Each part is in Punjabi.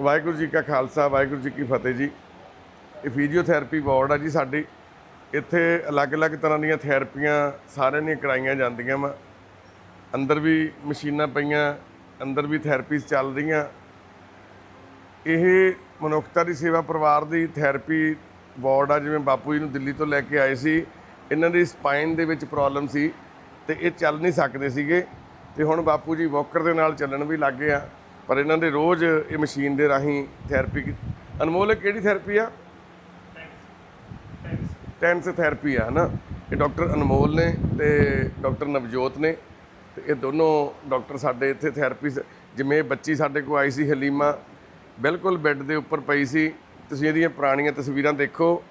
ਵਾਹਿਗੁਰੂ ਜੀ ਕਾ ਖਾਲਸਾ, ਵਾਹਿਗੁਰੂ ਜੀ ਕੀ ਫਤਿਹ ਜੀ। ਇਹ ਫਿਜ਼ੀਓਥੈਰੇਪੀ ਵਾਰਡ ਆ ਜੀ ਸਾਡੀ। ਇੱਥੇ ਅਲੱਗ-ਅਲੱਗ ਤਰ੍ਹਾਂ ਦੀਆਂ ਥੈਰੇਪੀਆਂ ਸਾਰਿਆਂ ਦੀਆਂ ਕਰਾਈਆਂ ਜਾਂਦੀਆਂ ਵਾ। ਅੰਦਰ ਵੀ ਮਸ਼ੀਨਾਂ ਪਈਆਂ, ਅੰਦਰ ਵੀ ਥੈਰੇਪੀਜ਼ ਚੱਲ ਰਹੀਆਂ। ਇਹ ਮਨੁੱਖਤਾ ਦੀ ਸੇਵਾ ਪਰਿਵਾਰ ਦੀ ਥੈਰੇਪੀ ਵਾਰਡ ਆ, ਜਿਵੇਂ ਬਾਪੂ ਜੀ ਨੂੰ ਦਿੱਲੀ ਤੋਂ ਲੈ ਕੇ ਆਏ ਸੀ। ਇਹਨਾਂ ਦੀ ਸਪਾਈਨ ਦੇ ਵਿੱਚ ਪ੍ਰੋਬਲਮ ਸੀ ਤੇ ਇਹ ਚੱਲ ਨਹੀਂ ਸਕਦੇ ਸੀਗੇ। ਤੇ ਹੁਣ ਬਾਪੂ ਜੀ ਵਾਕਰ ਦੇ ਨਾਲ ਚੱਲਣ ਵੀ ਲੱਗ ਗਏ ਆ। ਪਰ ਇਹਨਾਂ ਦੇ ਰੋਜ਼ ਇਹ ਮਸ਼ੀਨ ਦੇ ਰਾਹੀਂ ਥੈਰੇਪੀ ਕੀ- ਅਨਮੋਲ, ਇਹ ਕਿਹੜੀ ਥੈਰੇਪੀ ਆ? ਟੈਂਸ ਥੈਰੇਪੀ ਆ ਨਾ ਇਹ ਡਾਕਟਰ ਅਨਮੋਲ ਨੇ ਤੇ ਡਾਕਟਰ ਨਵਜੋਤ ਨੇ ਤੇ ਇਹ ਦੋਨੋਂ ਡਾਕਟਰ ਸਾਡੇ ਇੱਥੇ ਥੈਰੇਪੀ ਜਿਵੇਂ ਬੱਚੀ ਸਾਡੇ ਕੋਲ ਆਈ ਸੀ ਹਲੀਮਾ, ਬਿਲਕੁਲ ਬੈੱਡ ਦੇ ਉੱਪਰ ਪਈ ਸੀ। ਤੁਸੀਂ ਇਹਦੀਆਂ ਪੁਰਾਣੀਆਂ ਤਸਵੀਰਾਂ ਦੇਖੋ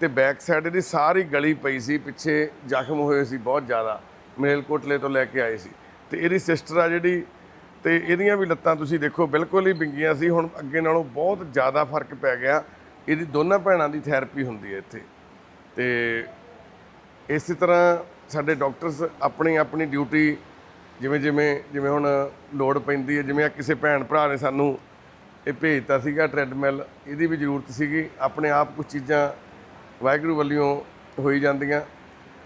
ਤੇ ਬੈਕ ਸਾਈਡ ਇਹਦੀ ਸਾਰੀ ਗਲੀ ਪਈ ਸੀ, ਪਿੱਛੇ ਜ਼ਖਮ ਹੋਏ ਸੀ ਬਹੁਤ ਜ਼ਿਆਦਾ। ਮਲੇਲਕੋਟਲੇ ਤੋਂ ਲੈ ਕੇ ਆਏ ਸੀ। ਤੇ ਇਹਦੀ ਸਿਸਟਰ ਆ ਜਿਹੜੀ ਤੇ ਇਹਦੀਆਂ ਵੀ ਲੱਤਾਂ ਤੁਸੀਂ ਦੇਖੋ ਬਿਲਕੁਲ ਹੀ ਵਿੰਗੀਆਂ ਸੀ, ਹੁਣ ਅੱਗੇ ਨਾਲੋਂ ਬਹੁਤ ਜ਼ਿਆਦਾ ਫ਼ਰਕ ਪੈ ਗਿਆ। ਇਹਦੀ ਦੋਨਾਂ ਭੈਣਾਂ ਦੀ ਥੈਰੇਪੀ ਹੁੰਦੀ ਹੈ ਇੱਥੇ। ਤੇ ਇਸੇ ਤਰ੍ਹਾਂ ਸਾਡੇ ਡਾਕਟਰਸ ਆਪਣੀ ਆਪਣੀ ਡਿਊਟੀ ਜਿਵੇਂ ਜਿਵੇਂ ਜਿਵੇਂ ਹੁਣ ਲੋੜ ਪੈਂਦੀ ਹੈ, ਜਿਵੇਂ ਆ ਕਿਸੇ ਭੈਣ ਭਰਾ ਨੇ ਸਾਨੂੰ ਇਹ ਭੇਜਤਾ ਸੀਗਾ ਟ੍ਰੈਡਮਿਲ ਇਹਦੀ ਵੀ ਜ਼ਰੂਰਤ ਸੀਗੀ। ਆਪਣੇ ਆਪ ਕੁਝ ਚੀਜ਼ਾਂ ਵਾਹਿਗੁਰੂ ਵੱਲੋਂ ਹੋਈ ਜਾਂਦੀਆਂ।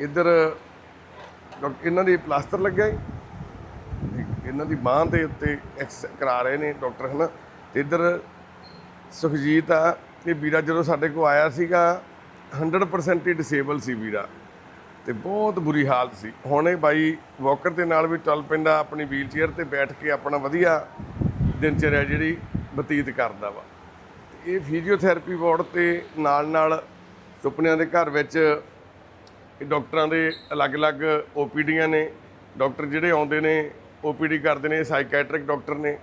ਇੱਧਰ ਇਹਨਾਂ ਦੀ ਪਲਾਸਟਰ ਲੱਗਿਆ ਹੈ ਇਹਨਾਂ ਦੀ ਬਾਂਹ ਦੇ ਉੱਤੇ ਐਕਸ ਕਰਾ ਰਹੇ ਨੇ ਡਾਕਟਰ, ਹਨਾ? ਤੇ ਇੱਧਰ ਸੁਖਜੀਤ ਆ, ਇਹ ਵੀਰਾ ਜਦੋਂ ਸਾਡੇ ਕੋਲ ਆਇਆ ਸੀਗਾ 100% ਹੀ ਡਿਸੇਬਲ ਸੀ ਵੀਰਾ ਤੇ ਬਹੁਤ ਬੁਰੀ ਹਾਲਤ ਸੀ। ਹੁਣ ਇਹ ਬਾਈ ਵਾਕਰ ਦੇ ਨਾਲ ਵੀ ਚੱਲ ਪੈਂਦਾ, ਆਪਣੀ ਵੀਲ ਚੇਅਰ ਤੇ ਬੈਠ ਕੇ ਆਪਣਾ ਵਧੀਆ ਦਿਨਚਰਿਆ ਜਿਹੜੀ ਬਤੀਤ ਕਰਦਾ ਵਾ। ਇਹ ਫਿਜ਼ੀਓਥੈਰੇਪੀ ਵਾਰਡ ਤੇ ਨਾਲ ਨਾਲ ਸੁਪਨਿਆਂ ਦੇ ਘਰ ਵਿੱਚ ਇਹ ਡਾਕਟਰਾਂ ਦੇ ਅਲੱਗ-ਅਲੱਗ ਓਪੀਡੀਆਂ ਨੇ, ਡਾਕਟਰ ਜਿਹੜੇ ਆਉਂਦੇ ਨੇ ਓਪੀਡੀ ਕਰਦੇ ਨੇ ਸਾਈਕੈਟ੍ਰਿਕ ਡਾਕਟਰ ਨੇ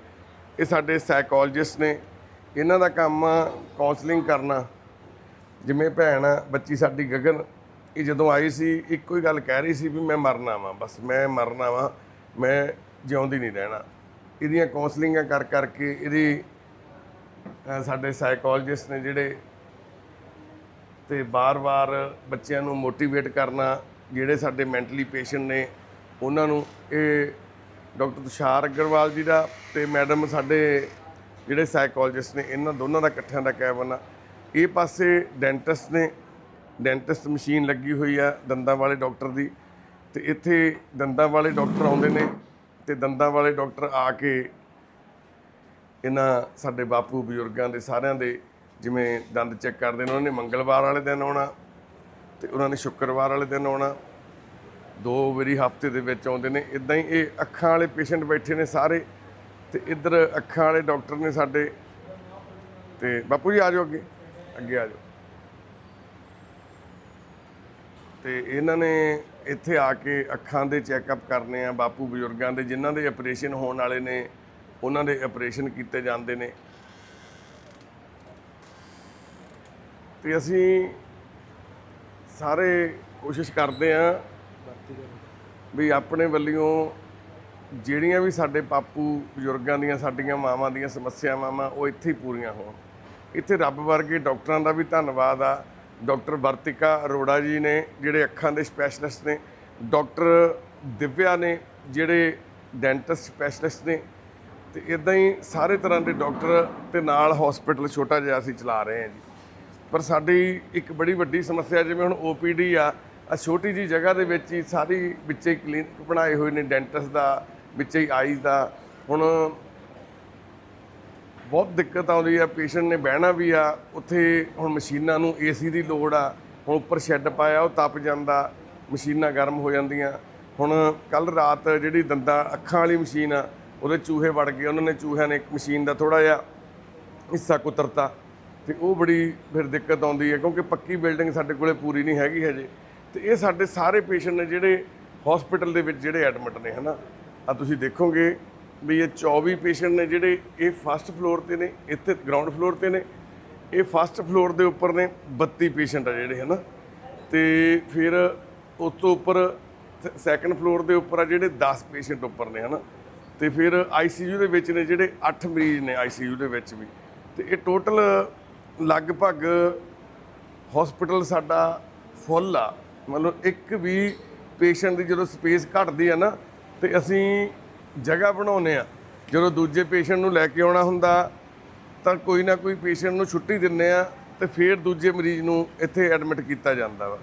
ਇਹ ਸਾਡੇ ਸਾਈਕੋਲੋਜਿਸਟ ਨੇ। ਇਹਨਾਂ ਦਾ ਕੰਮ ਕਾਉਂਸਲਿੰਗ ਕਰਨਾ। ਜਿਵੇਂ ਭੈਣ ਆ, ਬੱਚੀ ਸਾਡੀ ਗਗਨ ਇਹ ਜਦੋਂ ਆਈ ਸੀ ਇੱਕੋ ਹੀ ਗੱਲ ਕਹਿ ਰਹੀ ਸੀ ਵੀ ਮੈਂ ਮਰਨਾ ਵਾਂ। ਬਸ ਮੈਂ ਮਰਨਾ ਵਾਂ ਮੈਂ ਜਿਉਂਦੀ ਨਹੀਂ ਰਹਿਣਾ। ਇਹਦੀਆਂ ਕਾਉਂਸਲਿੰਗਾਂ ਕਰ ਕਰਕੇ ਇਹਦੀ ਸਾਡੇ ਸਾਈਕੋਲੋਜਿਸਟ ਨੇ ਜਿਹੜੇ ਤੇ ਬਾਰ-ਬਾਰ ਬੱਚਿਆਂ ਨੂੰ ਮੋਟੀਵੇਟ ਕਰਨਾ ਜਿਹੜੇ ਸਾਡੇ ਮੈਂਟਲੀ ਪੇਸ਼ੈਂਟ ਨੇ ਉਹਨਾਂ ਨੂੰ ਇਹ ਡਾਕਟਰ ਤੁਸ਼ਾਰ ਅਗਰਵਾਲ ਜੀ ਦਾ ਤੇ ਮੈਡਮ ਸਾਡੇ ਜਿਹੜੇ ਸਾਈਕੋਲੋਜਿਸਟ ਨੇ, ਇਹਨਾਂ ਦੋਨਾਂ ਦਾ ਇਕੱਠਿਆਂ ਦਾ ਕੈਬਨ ਆ ਇਹ ਪਾਸੇ ਡੈਂਟਿਸਟ ਨੇ ਡੈਂਟਿਸਟ ਮਸ਼ੀਨ ਲੱਗੀ ਹੋਈ ਆ ਦੰਦਾਂ ਵਾਲੇ ਡਾਕਟਰ ਦੀ ਤੇ ਇੱਥੇ ਦੰਦਾਂ ਵਾਲੇ ਡਾਕਟਰ ਆਉਂਦੇ ਨੇ ਤੇ ਦੰਦਾਂ ਵਾਲੇ ਡਾਕਟਰ ਆ ਕੇ ਇਹਨਾਂ ਸਾਡੇ ਬਾਪੂ ਬਜ਼ੁਰਗਾਂ ਦੇ ਸਾਰਿਆਂ ਦੇ ਜਿਵੇਂ ਦੰਦ ਚੈੱਕ ਕਰਦੇ ਨੇ, ਉਹਨਾਂ ਨੇ ਮੰਗਲਵਾਰ ਵਾਲੇ ਦਿਨ ਆਉਣਾ ਤੇ ਉਹਨਾਂ ਨੇ ਸ਼ੁੱਕਰਵਾਰ ਵਾਲੇ ਦਿਨ ਆਉਣਾ। ਦੋ ਵਾਰੀ ਹਫ਼ਤੇ ਦੇ ਵਿੱਚ ਆਉਂਦੇ ਨੇ ਇਦਾਂ ਹੀ ਇਹ ਅੱਖਾਂ ਵਾਲੇ ਪੇਸ਼ੈਂਟ ਬੈਠੇ ਨੇ ਸਾਰੇ, ਤੇ ਇੱਧਰ ਅੱਖਾਂ ਵਾਲੇ ਡਾਕਟਰ ਨੇ ਸਾਡੇ, ਤੇ ਬਾਪੂ ਜੀ ਆ ਜਾਓ ਅੱਗੇ ਅੱਗੇ ਆ ਜਾਓ। ਤੇ ਇਹਨਾਂ ਨੇ ਇੱਥੇ ਆ ਕੇ ਅੱਖਾਂ ਦੇ ਚੈੱਕਅਪ ਕਰਨੇ ਆ, ਬਾਪੂ ਬਜ਼ੁਰਗਾਂ ਦੇ, ਜਿਨ੍ਹਾਂ ਦੇ ਆਪਰੇਸ਼ਨ ਹੋਣ ਵਾਲੇ ਨੇ, ਉਹਨਾਂ ਦੇ ਆਪਰੇਸ਼ਨ ਕੀਤੇ ਜਾਂਦੇ ਨੇ। ਤੇ ਅਸੀਂ ਸਾਰੇ ਕੋਸ਼ਿਸ਼ ਕਰਦੇ ਆ ਵੀ ਆਪਣੇ ਵੱਲੋਂ ਜਿਹੜੀਆਂ ਵੀ ਸਾਡੇ ਪਾਪੂ ਬਜ਼ੁਰਗਾਂ ਦੀਆਂ, ਸਾਡੀਆਂ ਮਾਵਾਂ ਦੀਆਂ ਸਮੱਸਿਆਵਾਂ ਵਾ ਉਹ ਇੱਥੇ ਹੀ ਪੂਰੀਆਂ ਹੋਣ। ਇੱਥੇ ਰੱਬ ਵਰਗੇ ਡਾਕਟਰਾਂ ਦਾ ਵੀ ਧੰਨਵਾਦ ਆ। ਡਾਕਟਰ ਵਰਤਿਕਾ ਅਰੋੜਾ ਜੀ ਨੇ, ਜਿਹੜੇ ਅੱਖਾਂ ਦੇ ਸਪੈਸ਼ਲਿਸਟ ਨੇ, ਡਾਕਟਰ ਦਿਵਿਆ ਨੇ, ਜਿਹੜੇ ਡੈਂਟਿਸਟ ਸਪੈਸ਼ਲਿਸਟ ਨੇ, ਤੇ ਇਦਾਂ ਹੀ ਸਾਰੇ ਤਰ੍ਹਾਂ ਦੇ ਡਾਕਟਰ ਤੇ ਨਾਲ ਹਸਪੀਟਲ ਛੋਟਾ ਜਿਹਾ ਅਸੀਂ ਚਲਾ ਰਹੇ ਹਾਂ ਜੀ। ਪਰ ਸਾਡੀ ਇੱਕ ਬੜੀ ਵੱਡੀ ਸਮੱਸਿਆ, ਜਿਵੇਂ ਹੁਣ ਓਪੀਡੀ ਆ ਆ ਛੋਟੀ ਜੀ ਜਗ੍ਹਾ ਦੇ ਵਿੱਚ ਹੀ ਸਾਰੀ ਵਿੱਚੇ ਕਲੀਨਿਕ ਬਣਾਏ ਹੋਏ ਨੇ ਡੈਂਟਿਸਟ ਦਾ, ਵਿੱਚੇ ਹੀ ਆਈਜ਼ ਦਾ। ਹੁਣ ਬਹੁਤ ਦਿੱਕਤ ਆਉਂਦੀ ਆ, ਪੇਸ਼ੈਂਟ ਨੇ ਬਹਿਣਾ ਵੀ ਆ, ਉੱਥੇ ਹੁਣ ਮਸ਼ੀਨਾਂ ਨੂੰ ਏਸੀ ਦੀ ਲੋੜ ਆ, ਹੁਣ ਉੱਪਰ ਸ਼ੈੱਡ ਪਾਇਆ, ਉਹ ਤਪ ਜਾਂਦਾ, ਮਸ਼ੀਨਾਂ ਗਰਮ ਹੋ ਜਾਂਦੀਆਂ। ਹੁਣ ਕੱਲ ਰਾਤ ਜਿਹੜੀ ਦੰਦਾਂ, ਅੱਖਾਂ ਵਾਲੀ ਮਸ਼ੀਨ ਆ, ਉਹਦੇ ਚੂਹੇ ਵੜ ਗਏ, ਉਹਨਾਂ ਨੇ ਚੂਹਿਆਂ ਨੇ ਇੱਕ ਮਸ਼ੀਨ ਦਾ ਥੋੜਾ ਜਿਹਾ ਹਿੱਸਾ ਕੁਤਰਤਾ। ਤੇ ਉਹ ਬੜੀ ਫਿਰ ਦਿੱਕਤ ਆਉਂਦੀ ਹੈ ਕਿਉਂਕਿ ਪੱਕੀ ਬਿਲਡਿੰਗ ਸਾਡੇ ਕੋਲੇ ਪੂਰੀ ਨਹੀਂ ਹੈਗੀ ਹਜੇ। ਤੇ ਇਹ ਸਾਡੇ ਸਾਰੇ ਪੇਸ਼ੈਂਟ ਨੇ ਜਿਹੜੇ ਹਸਪੀਟਲ ਦੇ ਵਿੱਚ ਜਿਹੜੇ ਐਡਮਿਟ ਨੇ, ਹਨਾ? ਆ ਤੁਸੀਂ ਦੇਖੋਗੇ ਵੀ ਇਹ 24 ਪੇਸ਼ੈਂਟ ਨੇ ਜਿਹੜੇ ਇਹ ਫਸਟ ਫਲੋਰ ਤੇ ਨੇ, ਇੱਥੇ ਗਰਾਊਂਡ ਫਲੋਰ ਤੇ ਨੇ। ਇਹ ਫਸਟ ਫਲੋਰ ਦੇ ਉੱਪਰ ਨੇ 32 ਪੇਸ਼ੈਂਟ ਆ ਜਿਹੜੇ, ਹਨਾ? ਤੇ ਫਿਰ ਉਸ ਤੋਂ ਉੱਪਰ ਸੈਕੰਡ ਫਲੋਰ ਦੇ ਉੱਪਰ ਆ ਜਿਹੜੇ 10 ਪੇਸ਼ੈਂਟ ਉੱਪਰ ਨੇ, ਹਨਾ? ਤੇ ਫਿਰ ਆਈਸੀਯੂ ਦੇ ਵਿੱਚ ਨੇ ਜਿਹੜੇ 8 ਮਰੀਜ਼ ਨੇ ਆਈਸੀਯੂ ਦੇ ਵਿੱਚ ਵੀ। ਤੇ ਇਹ ਟੋਟਲ ਲਗਭਗ ਹਸਪੀਟਲ ਸਾਡਾ ਫੁੱਲ ਆ। ਮਤਲਬ ਇੱਕ ਵੀ ਪੇਸ਼ੈਂਟ ਦੀ ਜਦੋਂ ਸਪੇਸ ਘਟਦੀ ਆ ਨਾ ਤੇ ਅਸੀਂ ਜਗ੍ਹਾ ਬਣਾਉਨੇ ਆ। ਜਦੋਂ ਦੂਜੇ ਪੇਸ਼ੈਂਟ ਨੂੰ ਲੈ ਕੇ ਆਉਣਾ ਹੁੰਦਾ ਤਾਂ ਕੋਈ ਨਾ ਕੋਈ ਪੇਸ਼ੈਂਟ ਨੂੰ ਛੁੱਟੀ ਦਿੰਨੇ ਆ ਤੇ ਫਿਰ ਦੂਜੇ ਮਰੀਜ਼ ਨੂੰ ਇੱਥੇ ਐਡਮਿਟ ਕੀਤਾ ਜਾਂਦਾ ਵਾ।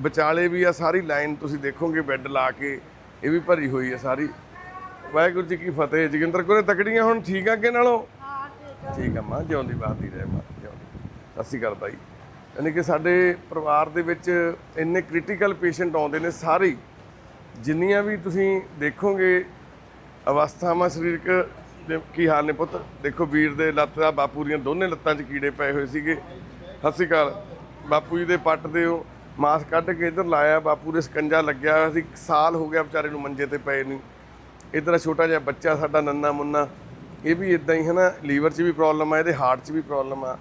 ਵਿਚਾਲੇ ਵੀ ਆ ਸਾਰੀ ਲਾਈਨ ਤੁਸੀਂ ਦੇਖੋਗੇ ਬੈੱਡ ਲਾ ਕੇ ਇਹ ਵੀ ਭਰੀ ਹੋਈ ਹੈ ਸਾਰੀ। ਵਾਹਿਗੁਰੂ ਜੀ ਕੀ ਫਤਿਹ ਜੋਗਿੰਦਰ ਕੋਲੇ ਤਕੜੀਆਂ ਹੁਣ ਠੀਕ ਆ ਅੱਗੇ ਨਾਲੋਂ? ਠੀਕ ਆ। ਮਾਂ ਜਿਉਂਦੀ ਬਾਦੀ ਰਹਿ ਮਾਂ ਜਿਉਂਦੀ। ਸਤਿ ਸ਼੍ਰੀ ਅਕਾਲ ਭਾਈ ਯਾਨੀ ਕਿ ਸਾਡੇ ਪਰਿਵਾਰ ਦੇ ਵਿੱਚ ਇੰਨੇ ਕ੍ਰਿਟੀਕਲ ਪੇਸ਼ੈਂਟ ਆਉਂਦੇ ਨੇ ਸਾਰੇ ਜਿੰਨੀਆਂ ਵੀ ਤੁਸੀਂ ਦੇਖੋਗੇ ਅਵਸਥਾਵਾਂ ਸਰੀਰਕ ਦੇ ਕੀ ਹਾਲ ਨੇ ਪੁੱਤ? ਦੇਖੋ ਵੀਰ ਦੇ ਲੱਤ ਦਾ ਬਾਪੂ ਦੀਆਂ ਦੋਨੇ ਲੱਤਾਂ 'ਚ ਕੀੜੇ ਪਏ ਹੋਏ ਸੀਗੇ। ਸਤਿ ਸ਼੍ਰੀ ਅਕਾਲ। ਬਾਪੂ ਜੀ ਦੇ ਪੱਟ ਦੇ ਉਹ ਮਾਸ ਕੱਢ ਕੇ ਇੱਧਰ ਲਾਇਆ, ਬਾਪੂ ਦੇ ਸਕੰਜਾ ਲੱਗਿਆ ਹੋਇਆ ਸੀ ਸਾਲ ਹੋ ਗਿਆ ਵਿਚਾਰੇ ਨੂੰ ਮੰਜੇ ਤੇ ਪਏ ਨੂੰ। ਇੱਧਰ ਛੋਟਾ ਜਿਹਾ ਬੱਚਾ ਸਾਡਾ ਨੰਨਾ ਮੁੰਨਾ, ਇਹ ਵੀ ਇਦਾਂ ਹੀ ਹੈ ਨਾ, ਲੀਵਰ 'ਚ ਵੀ ਪ੍ਰੋਬਲਮ ਆ, ਇਹਦੇ ਹਾਰਟ 'ਚ ਵੀ ਪ੍ਰੋਬਲਮ ਆ।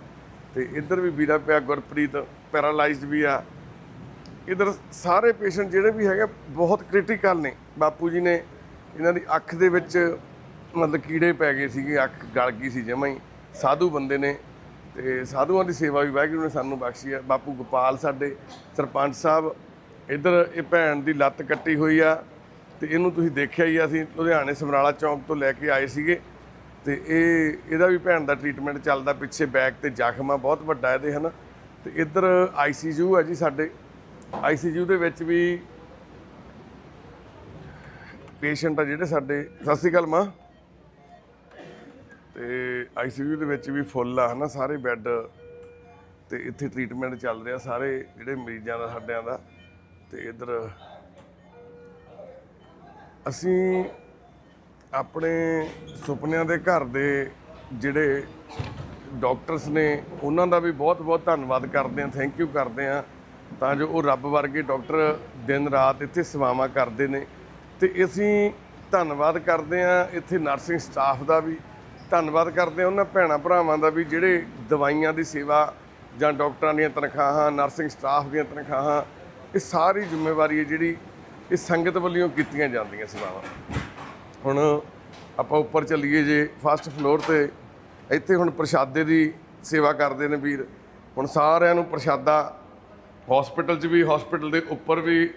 ਤੇ ਇੱਧਰ ਵੀ ਵੀਰਾ ਪਿਆ ਗੁਰਪ੍ਰੀਤ ਪੈਰਾਲਾਈਜ਼ਡ ਵੀ ਆ। ਇਧਰ ਸਾਰੇ ਪੇਸ਼ੈਂਟ ਜਿਹੜੇ ਵੀ ਹੈਗੇ ਬਹੁਤ ਕ੍ਰਿਟੀਕਲ ਨੇ। ਬਾਪੂ ਜੀ ਨੇ ਇਹਨਾਂ ਦੀ ਅੱਖ ਦੇ ਵਿੱਚ ਮਤਲਬ ਕੀੜੇ ਪੈ ਗਏ ਸੀਗੇ ਅੱਖ ਗਲ ਗਈ ਸੀ ਜਮਾਂ ਹੀ। ਸਾਧੂ ਬੰਦੇ ਨੇ ਤੇ ਸਾਧੂਆਂ ਦੀ ਸੇਵਾ ਵੀ ਵਾਹਿਗੁਰੂ ਨੇ ਸਾਨੂੰ ਬਖਸ਼ੀ ਆ। ਬਾਪੂ ਗੋਪਾਲ ਸਾਡੇ ਸਰਪੰਚ ਸਾਹਿਬ ਇਧਰ ਇਹ ਭੈਣ ਦੀ ਲੱਤ ਕੱਟੀ ਹੋਈ ਆ ਤੇ ਇਹਨੂੰ ਤੁਸੀਂ ਦੇਖਿਆ ਹੀ ਆ, ਅਸੀਂ ਲੁਧਿਆਣੇ ਸਮਰਾਲਾ ਚੌਂਕ ਤੋਂ ਲੈ ਕੇ ਆਏ ਸੀਗੇ। ਤੇ ਇਹ, ਇਹਦਾ ਵੀ ਭੈਣ ਦਾ ਟ੍ਰੀਟਮੈਂਟ ਚੱਲਦਾ ਪਿੱਛੇ ਬੈਕ ਤੇ ਜ਼ਖਮ ਆ, ਬਹੁਤ ਵੱਡਾ ਇਹਦੇ, ਹਨਾ? ਤੇ ਇੱਧਰ ਆਈਸੀਯੂ ਆ ਜੀ ਸਾਡੇ। ਆਈਸੀਯੂ ਦੇ ਵਿੱਚ ਵੀ ਪੇਸ਼ੈਂਟ ਆ ਜਿਹੜੇ ਸਾਡੇ। ਸਤਿ ਸ਼੍ਰੀ ਅਕਾਲ ਮਾਂ। ਤੇ ਆਈਸੀਯੂ ਦੇ ਵਿੱਚ ਵੀ ਫੁੱਲ ਆ, ਹਨਾ, ਸਾਰੇ ਬੈੱਡ ਤੇ ਇੱਥੇ ਟ੍ਰੀਟਮੈਂਟ ਚੱਲ ਰਿਹਾ ਸਾਰੇ ਜਿਹੜੇ ਮਰੀਜ਼ਾਂ ਦਾ, ਸਾਡਿਆਂ ਦਾ। ਤੇ ਇੱਧਰ ਅਸੀਂ ਆਪਣੇ ਸੁਪਨਿਆਂ ਦੇ ਘਰ ਦੇ ਜਿਹੜੇ ਡਾਕਟਰਸ ਨੇ, ਉਹਨਾਂ ਦਾ ਵੀ ਬਹੁਤ-ਬਹੁਤ ਧੰਨਵਾਦ ਕਰਦੇ ਹਾਂ ਥੈਂਕ ਯੂ ਕਰਦੇ ਹਾਂ। ਤਾਂ ਜੋ ਉਹ ਰੱਬ ਵਰਗੇ ਡਾਕਟਰ ਦਿਨ ਰਾਤ ਇੱਥੇ ਸੇਵਾਵਾਂ ਕਰਦੇ ਨੇ। ਤੇ ਅਸੀਂ ਧੰਨਵਾਦ ਕਰਦੇ ਹਾਂ ਇੱਥੇ ਨਰਸਿੰਗ ਸਟਾਫ ਦਾ ਵੀ। ਧੰਨਵਾਦ ਕਰਦੇ ਹਾਂ ਉਹਨਾਂ ਭੈਣਾਂ ਭਰਾਵਾਂ ਦਾ ਵੀ, ਜਿਹੜੇ ਦਵਾਈਆਂ ਦੀ ਸੇਵਾ ਜਾਂ ਡਾਕਟਰਾਂ ਦੀਆਂ ਤਨਖਾਹਾਂ, ਨਰਸਿੰਗ ਸਟਾਫ ਦੀਆਂ ਤਨਖਾਹਾਂ, ਇਹ ਸਾਰੀ ਜ਼ਿੰਮੇਵਾਰੀ ਹੈ ਜਿਹੜੀ ਇਹ ਸੰਗਤ ਵੱਲੋਂ ਕੀਤੀਆਂ ਜਾਂਦੀਆਂ ਸੇਵਾਵਾਂ। ਹੁਣ ਆਪਾਂ ਉੱਪਰ ਚੱਲੀਏ ਜੇ ਫਸਟ ਫਲੋਰ ਤੇ, ਇੱਥੇ ਹੁਣ ਪ੍ਰਸ਼ਾਦੇ ਦੀ ਸੇਵਾ ਕਰਦੇ ਨੇ ਵੀਰ। ਹੁਣ ਸਾਰਿਆਂ ਨੂੰ ਪ੍ਰਸ਼ਾਦਾ ਹਸਪੀਟਲ 'ਚ ਵੀ ਹਸਪੀਟਲ ਦੇ ਉੱਪਰ ਵੀ,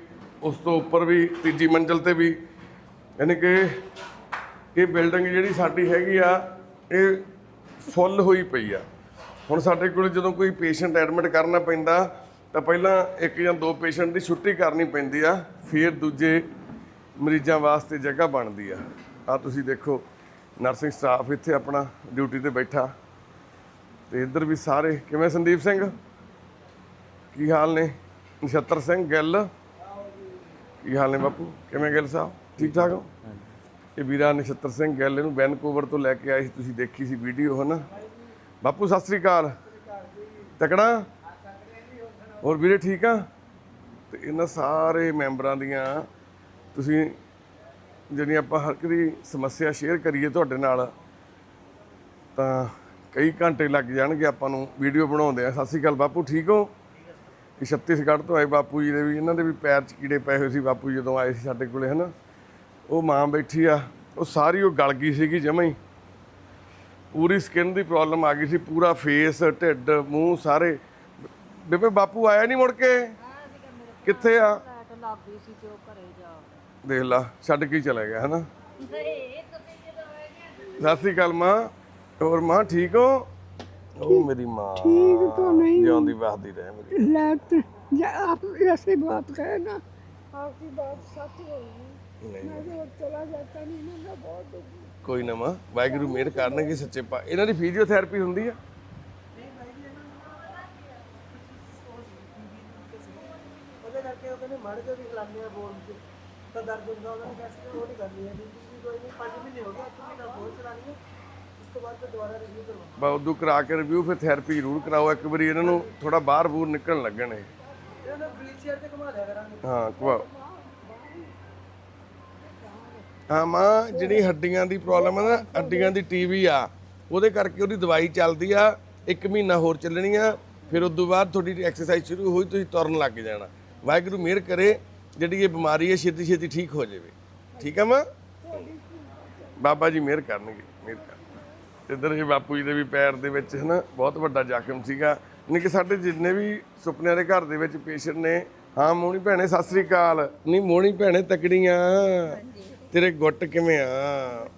ਉਸ ਤੋਂ ਉੱਪਰ ਵੀ, ਤੀਜੀ ਮੰਜ਼ਲ ਤੇ ਵੀ। ਯਾਨੀ ਕਿ ਇਹ ਬਿਲਡਿੰਗ ਜਿਹੜੀ ਸਾਡੀ ਹੈਗੀ ਆ, ਇਹ ਫੁੱਲ ਹੋਈ ਪਈ ਆ। ਹੁਣ ਸਾਡੇ ਕੋਲ ਜਦੋਂ ਕੋਈ ਪੇਸ਼ੈਂਟ ਐਡਮਿਟ ਕਰਨਾ ਪੈਂਦਾ, ਤਾਂ ਪਹਿਲਾਂ ਇੱਕ ਜਾਂ ਦੋ ਪੇਸ਼ੈਂਟ ਦੀ ਛੁੱਟੀ ਕਰਨੀ ਪੈਂਦੀ ਆ, ਫਿਰ ਦੂਜੇ ਮਰੀਜ਼ਾਂ ਵਾਸਤੇ ਜਗ੍ਹਾ ਬਣਦੀ ਆ। ਆ ਤੁਸੀਂ ਦੇਖੋ ਨਰਸਿੰਗ ਸਟਾਫ ਇੱਥੇ ਆਪਣਾ ਡਿਊਟੀ ਤੇ ਬੈਠਾ। ਤੇ ਇੱਧਰ ਵੀ ਸਾਰੇ ਕਿਵੇਂ ਸੰਦੀਪ ਸਿੰਘ? ਕੀ ਹਾਲ ਨੇ? ਨਛੱਤਰ ਸਿੰਘ ਗਿੱਲ? ਕੀ ਹਾਲ ਨੇ ਬਾਪੂ? ਕਿਵੇਂ ਗਿੱਲ ਸਾਹਿਬ? ਠੀਕ ਠਾਕ ਹੋ? ਇਹ ਵੀਰਾ ਨਛੱਤਰ ਸਿੰਘ ਗਿੱਲ ਇਹਨੂੰ ਵੈਨਕੂਵਰ ਤੋਂ ਲੈ ਕੇ ਆਏ ਸੀ ਤੁਸੀਂ ਦੇਖੀ ਸੀ ਵੀਡੀਓ ਹਨਾ? ਬਾਪੂ ਸਤਿ ਸ੍ਰੀ ਅਕਾਲ। ਤਕੜਾ? ਹੋਰ ਵੀਰੇ ਠੀਕ ਆ? ਤੇ ਇਹਨਾਂ ਸਾਰੇ ਮੈਂਬਰਾਂ ਦੀਆਂ ਤੁਸੀਂ ਜਿਹੜੀ ਆਪਾਂ ਹਰ ਇੱਕ ਦੀ ਸਮੱਸਿਆ ਸ਼ੇਅਰ ਕਰੀਏ ਤੁਹਾਡੇ ਨਾਲ, ਤਾਂ ਕਈ ਘੰਟੇ ਲੱਗ ਜਾਣਗੇ ਆਪਾਂ ਨੂੰ ਵੀਡੀਓ ਬਣਾਉਂਦੇ ਆ ਸਤਿ ਸ੍ਰੀ ਅਕਾਲ ਬਾਪੂ, ਠੀਕ ਹੋ? ਇਹ ਛੱਤੀਸਗੜ੍ਹ ਤੋਂ ਆਏ ਬਾਪੂ ਜੀ ਦੇ ਵੀ, ਇਹਨਾਂ ਦੇ ਵੀ ਪੈਰ 'ਚ ਕੀੜੇ ਪਏ ਹੋਏ ਸੀ ਬਾਪੂ ਜੀ ਜਦੋਂ ਆਏ ਸੀ ਸਾਡੇ ਕੋਲੇ, ਹਨਾ? ਉਹ ਮਾਂ ਬੈਠੀ ਆ, ਉਹ ਸਾਰੀ ਉਹ ਗਲ ਗਈ ਸੀਗੀ ਜਮਾਂ ਹੀ। ਪੂਰੀ ਸਕਿਨ ਦੀ ਪ੍ਰੋਬਲਮ ਆ ਗਈ ਸੀ, ਪੂਰਾ ਫੇਸ ਢਿੱਡ, ਮੂੰਹ ਸਾਰੇ। ਬੇਬੇ ਬਾਪੂ ਆਇਆ ਨਹੀਂ ਮੁੜ ਕੇ? ਕਿੱਥੇ ਆ? ਲੱਗ ਗਈ ਸੀ ਤੇ ਉਹ ਘਰੇ ਜਾ। ਦੇਖ ਲਾ ਛੱਡ ਕੇ ਹੀ ਗਿਆ ਹਨਾ? ਸਤਿ ਸ੍ਰੀ ਮਾਂ ਹੋਰ ਮਾਂ ਠੀਕ ਹੋ? ਉਹ ਮੇਰੀ ਮਾਂ ਠੀਕ ਤਾਂ ਨਹੀਂ। ਜਿਉਂਦੀ ਵਸਦੀ ਰਹੇ ਮੇਰੀ। ਲੱਤ ਜਾਂ ਆਪ ਐਸੀ ਬਾਤ ਕਹੇ ਨਾ ਆਪਕੀ ਬਾਤ ਸੱਚ ਹੋਈ ਮੈਂ ਜੋ ਚਲਾ ਜਾਂਦਾ ਨਹੀਂ ਮੈਂ ਬਹੁਤ ਦੁਖੀ। ਕੋਈ ਨਾ ਮਾਂ ਵਾਹਿਗੁਰੂ ਮਿਹਰ ਕਰਨਗੇ ਸੱਚੇ ਪਾ ਇਹਨਾਂ ਦੀ ਫਿਜ਼ੀਓਥੈਰੇਪੀ ਹੁੰਦੀ ਆ? ਉਹਦੇ ਕਰਕੇ ਉਹ ਕਹਿੰਦੇ ਮੜ ਕੇ ਵੀ ਖਲਾਉਂਦੇ ਆ ਬੋਲ ਚ ਤਾਂ ਦਰਦ ਹੁੰਦਾ ਉਹਨਾਂ ਨੇ ਕਹਿੰਦੇ ਉਹ ਨਹੀਂ ਕਰਨੀ ਹੈ। ਬੀਬੀ ਕੋਈ ਨਹੀਂ 5 ਮਹੀਨੇ ਹੋ ਗਏ ਇੱਕ ਮਹੀਨਾ ਹੋਰ ਚਲਾਣੀ ਹੈ। ਉਸ ਤੋਂ ਬਾਅਦ ਫਿਰ ਦੁਬਾਰਾ ਰਿਵਿਊ ਕਰਵਾਉਣਾ। ਬਾ ਉਦੋਂ ਕਰਾ ਕੇ ਰਿਵਿਊ ਫਿਰ ਥੈਰੇਪੀ ਜ਼ਰੂਰ ਕਰਾਓ। ਇੱਕ ਵਾਰੀ ਇਹਨਾਂ ਨੂੰ ਥੋੜਾ ਬਾਹਰ ਬੂਰ ਨਿਕਲਣ ਲੱਗਣ ਇਹ। ਇਹਨਾਂ ਨੂੰ ਵੀਲ ਚੇਅਰ ਤੇ ਘੁਮਾ ਦਿਆ ਕਰਾਂਗੇ। ਹਾਂ ਹਾਂ ਮਾਂ ਜਿਹੜੀ ਹੱਡੀਆਂ ਦੀ ਪ੍ਰੋਬਲਮ ਹੈ ਨਾ ਹੱਡੀਆਂ ਦੀ ਟੀਵੀ ਆ ਉਹਦੇ ਕਰਕੇ ਉਹਦੀ ਦਵਾਈ ਚੱਲਦੀ ਆ ਇੱਕ ਮਹੀਨਾ ਹੋਰ ਚੱਲਣੀ ਆ ਫਿਰ ਉਸ ਤੋਂ ਬਾਅਦ ਤੁਹਾਡੀ ਐਕਸਰਸਾਈਜ਼ ਸ਼ੁਰੂ ਹੋਈ ਤੁਸੀਂ ਤੁਰਨ ਲੱਗ ਜਾਣਾ। ਵਾਹਿਗੁਰੂ ਮਿਹਰ ਕਰੇ। ਜਿਹੜੀ ਇਹ ਬਿਮਾਰੀ ਹੈ, ਛੇਤੀ ਛੇਤੀ ਠੀਕ ਹੋ ਜਾਵੇ। ਠੀਕ ਆ ਮਾਂ? ਬਾਬਾ ਜੀ ਮਿਹਰ ਕਰਨਗੇ, ਮਿਹਰ ਕਰਨ ਇੱਧਰ ਇਹ ਬਾਪੂ ਜੀ ਦੇ ਵੀ ਪੈਰ ਦੇ ਵਿੱਚ ਹਨਾ, ਬਹੁਤ ਵੱਡਾ ਜ਼ਖਮ ਸੀਗਾ। ਯਾਨੀ ਕਿ ਸਾਡੇ ਜਿੰਨੇ ਵੀ ਸੁਪਨਿਆਂ ਦੇ ਘਰ ਦੇ ਵਿੱਚ ਪੇਸ਼ੈਂਟ ਨੇ, ਹਾਂ ਮੋਣੀ ਭੈਣੇ, ਸਤਿ ਸ੍ਰੀ ਅਕਾਲ। ਨਹੀਂ ਮੋਣੀ ਭੈਣੇ, ਤਕੜੀਆਂ। ਤੇਰੇ ਗੁੱਟ ਕਿਵੇਂ ਆ?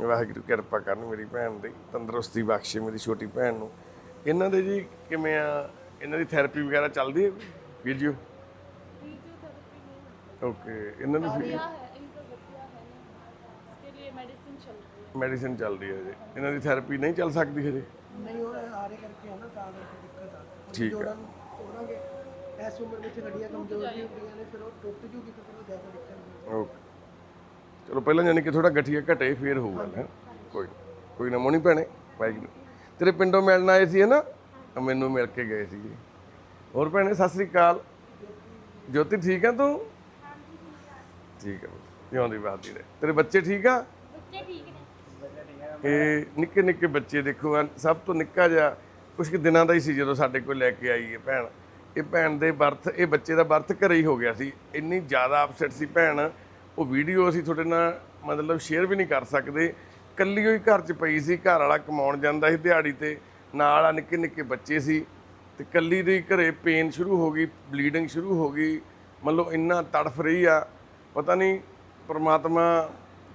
ਵਾਹਿਗੁਰੂ, ਕਿਰਪਾ ਕਰਨ ਮੇਰੀ ਭੈਣ ਦੀ, ਤੰਦਰੁਸਤੀ ਬਖਸ਼ੇ ਮੇਰੀ ਛੋਟੀ ਭੈਣ ਨੂੰ। ਇਹਨਾਂ ਦੇ ਜੀ ਕਿਵੇਂ ਆ? ਇਹਨਾਂ ਦੀ ਥੈਰੇਪੀ ਵਗੈਰਾ ਚੱਲਦੀ ਹੈ ਵੀਡੀਓ ਓਕੇ ਇਹਨਾਂ ਦੀ है इनका बतिया है इसके लिए मेडिसिन चल रही है ਮੈਡੀਸਿਨ ਚੱਲਦੀ ਹੈ ਜੀ ਇਹਨਾਂ ਦੀ ਥੈਰੇਪੀ ਨਹੀਂ ਚੱਲ ਸਕਦੀ ਹਜੇ ਨਹੀਂ ਉਹ ਹਾਰੇ ਕਰਕੇ ਹੈ ਨਾ ਤਾਂ ਕਰਕੇ ਦਿੱਕਤ ਆ ਠੀਕ ਆ। ਜੋੜਾਂ ਨੂੰ ਤੋੜਾਂਗੇ ਇਸ ਉਮਰ ਵਿੱਚ ਹੱਡੀਆਂ ਕਮਜ਼ੋਰ ਵੀ ਹੁੰਦੀਆਂ ਨੇ ਫਿਰ ਉਹ ਟੁੱਟ ਜੂਗੀ ਤਾਂ ਫਿਰ ਉਹ ਜ਼ਿਆਦਾ ਦਿੱਕਤ ਨਹੀਂ ਓਕੇ ਚਲੋ ਪਹਿਲਾਂ ਜਾਨੀ ਕਿ ਥੋੜਾ ਗਠੀਆ ਘਟੇ ਫੇਰ ਹੋਊਗਾ ਹੈ ਕੋਈ ਨੀ। ਕੋਈ ਨਾ ਮੋਣੀ ਭੈਣੇ ਵਾਹਿਗੁਰੂ ਤੇਰੇ ਪਿੰਡੋਂ ਮਿਲਣ ਆਏ ਸੀ ਨਾ ਮੈਨੂੰ ਮਿਲ ਕੇ ਗਏ ਸੀਗੇ ਹੋਰ ਭੈਣੇ ਸਤਿ ਸ੍ਰੀ ਅਕਾਲ ਜੋਤੀ ਠੀਕ ਆ ਤੂੰ ਠੀਕ ਹੈ ਜਿਉਂਦੀ ਬਾਤੀ ਰਹੇ ਤੇਰੇ ਬੱਚੇ ਠੀਕ ਆ? ਇਹ ਨਿੱਕੇ ਨਿੱਕੇ ਬੱਚੇ ਦੇਖੋ ਸਭ ਤੋਂ ਨਿੱਕਾ ਜਿਹਾ ਕੁਝ ਕਿ ਦਿਨਾਂ ਦਾ ਹੀ ਸੀ ਜਦੋਂ ਸਾਡੇ ਕੋਲ ਲੈ ਕੇ ਆਈ ਹੈ ਭੈਣ। ਇਹ ਭੈਣ ਦੇ ਬਰਥ ਇਹ ਬੱਚੇ ਦਾ ਬਰਥ ਘਰੇ ਹੀ ਹੋ ਗਿਆ ਸੀ। ਇੰਨੀ ਜ਼ਿਆਦਾ ਅਪਸੈਟ ਸੀ ਭੈਣ। ਉਹ ਵੀਡੀਓ ਅਸੀਂ ਤੁਹਾਡੇ ਨਾਲ ਮਤਲਬ ਸ਼ੇਅਰ ਵੀ ਨਹੀਂ ਕਰ ਸਕਦੇ। ਕੱਲੀ ਹੋਈ ਘਰ 'ਚ ਪਈ ਸੀ ਘਰ ਵਾਲਾ ਕਮਾਉਣ ਜਾਂਦਾ ਸੀ ਦਿਹਾੜੀ ਤੇ। ਨਾਲ ਆ ਨਿੱਕੇ ਨਿੱਕੇ ਬੱਚੇ ਸੀ। ਤੇ ਕੱਲੀ ਦੇ ਘਰੇ ਪੇਨ ਸ਼ੁਰੂ ਹੋ ਗਈ ਬਲੀਡਿੰਗ ਸ਼ੁਰੂ ਹੋ ਗਈ। ਮਤਲਬ ਇੰਨਾ ਤੜਫ ਰਹੀ ਆ। ਪਤਾ ਨਹੀਂ ਪ੍ਰਮਾਤਮਾ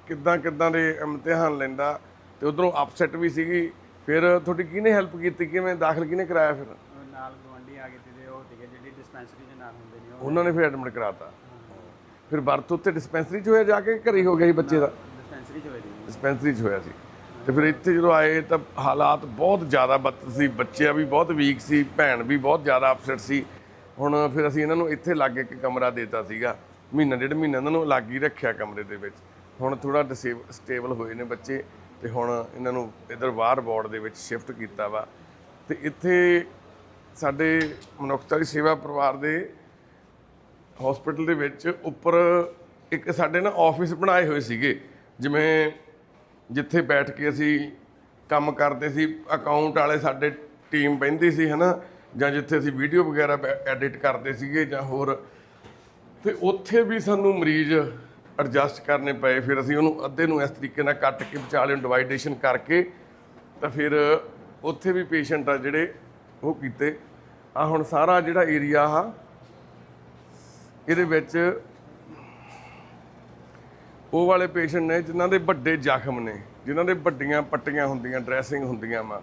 ਕਿੱਦਾਂ ਕਿੱਦਾਂ ਦੇ ਇਮਤਿਹਾਨ ਲੈਂਦਾ ਤੇ ਉਧਰੋਂ ਅਪਸੈਟ ਵੀ ਸੀਗੀ। ਫਿਰ ਤੁਹਾਡੀ ਕਿਹਨੇ ਹੈਲਪ ਕੀਤੀ? ਕਿਵੇਂ ਦਾਖਲ ਕਿਹਨੇ ਕਰਾਇਆ ਫਿਰ? ਨਾਲ ਗਵਾਂਢੀ ਆ ਗਏ ਤੇ ਉਹ ਸੀਗੇ ਜਿਹੜੀ ਡਿਸਪੈਂਸਰੀ ਦੇ ਨਾਲ ਹੁੰਦੇ ਨੇ ਉਹ। ਉਹਨਾਂ ਨੇ ਫਿਰ ਐਡਮਿਟ ਕਰਾਤਾ। ਫਿਰ ਬਰਥ ਉੱਤੇ ਡਿਸਪੈਂਸਰੀ 'ਚ ਹੋਇਆ ਜਾ ਕੇ ਘਰੇ ਹੀ ਗਿਆ ਸੀ ਬੱਚੇ ਦਾ? ਡਿਸਪੈਂਸਰੀ ਚ ਹੋਏ ਦੀ ਡਿਸਪੈਂਸਰੀ 'ਚ ਹੋਇਆ ਸੀ। ਤੇ ਫਿਰ ਇੱਥੇ ਜਦੋਂ ਆਏ ਤਾਂ ਹਾਲਾਤ ਬਹੁਤ ਜ਼ਿਆਦਾ ਬਦਤਰ ਸੀ। ਬੱਚਿਆ ਵੀ ਬਹੁਤ ਵੀਕ ਸੀ ਭੈਣ ਵੀ ਬਹੁਤ ਜ਼ਿਆਦਾ ਅਪਸੈਟ ਸੀ। ਹੁਣ ਫਿਰ ਅਸੀਂ ਇਹਨਾਂ ਨੂੰ ਇੱਥੇ ਲਾਗੇ ਇੱਕ ਕਮਰਾ ਦੇਤਾ ਸੀਗਾ। ਮਹੀਨਾ, ਡੇਢ ਮਹੀਨਾ ਇਹਨਾਂ ਨੂੰ ਅਲੱਗ ਹੀ ਰੱਖਿਆ ਕਮਰੇ ਦੇ ਵਿੱਚ। ਹੁਣ ਥੋੜਾ ਸਟੇਬਲ ਹੋਏ ਨੇ ਬੱਚੇ ਤੇ ਹੁਣ ਇਹਨਾਂ ਨੂੰ ਇਧਰ ਬਾਹਰ ਵਾਰਡ ਦੇ ਵਿੱਚ ਸ਼ਿਫਟ ਕੀਤਾ ਵਾ। ਤੇ ਇੱਥੇ ਸਾਡੇ ਮਨੁੱਖਤਾ ਦੀ ਸੇਵਾ ਪਰਿਵਾਰ ਦੇ ਹਸਪੀਟਲ ਦੇ ਵਿੱਚ ਉੱਪਰ ਇੱਕ ਸਾਡੇ ਨਾ ਆਫਿਸ ਬਣਾਏ ਹੋਏ ਸੀਗੇ। ਜਿਵੇਂ ਜਿੱਥੇ ਬੈਠ ਕੇ ਅਸੀਂ ਕੰਮ ਕਰਦੇ ਸੀ ਅਕਾਊਂਟ ਵਾਲੇ ਸਾਡੇ ਟੀਮ ਬਹਿੰਦੀ ਸੀ, ਹਨਾ? ਜਾਂ ਜਿੱਥੇ ਅਸੀਂ ਵੀਡੀਓ ਵਗੈਰਾ ਐਡਿਟ ਕਰਦੇ ਸੀਗੇ ਜਾਂ ਹੋਰ ਤੇ ਉੱਥੇ ਵੀ ਸਾਨੂੰ ਮਰੀਜ਼ ਐਡਜਸਟ ਕਰਨੇ ਪਏ। ਫਿਰ ਅਸੀਂ ਉਹਨੂੰ ਅੱਧੇ ਨੂੰ ਇਸ ਤਰੀਕੇ ਨਾਲ ਕੱਟ ਕੇ ਵਿਚਾਲੇ ਨੂੰ ਡਿਵਾਈਡੇਸ਼ਨ ਕਰਕੇ ਤਾਂ ਫਿਰ ਉੱਥੇ ਵੀ ਪੇਸ਼ੈਂਟ ਆ ਜਿਹੜੇ ਉਹ ਕੀਤੇ। ਆ ਹੁਣ ਸਾਰਾ ਜਿਹੜਾ ਏਰੀਆ ਆ, ਇਹਦੇ ਵਿੱਚ ਉਹ ਵਾਲੇ ਪੇਸ਼ੈਂਟ ਨੇ ਜਿਨ੍ਹਾਂ ਦੇ ਵੱਡੇ ਜ਼ਖਮ ਨੇ, ਜਿਨ੍ਹਾਂ ਦੇ ਵੱਡੀਆਂ ਪੱਟੀਆਂ ਹੁੰਦੀਆਂ ਡਰੈਸਿੰਗ ਹੁੰਦੀਆਂ ਵਾ।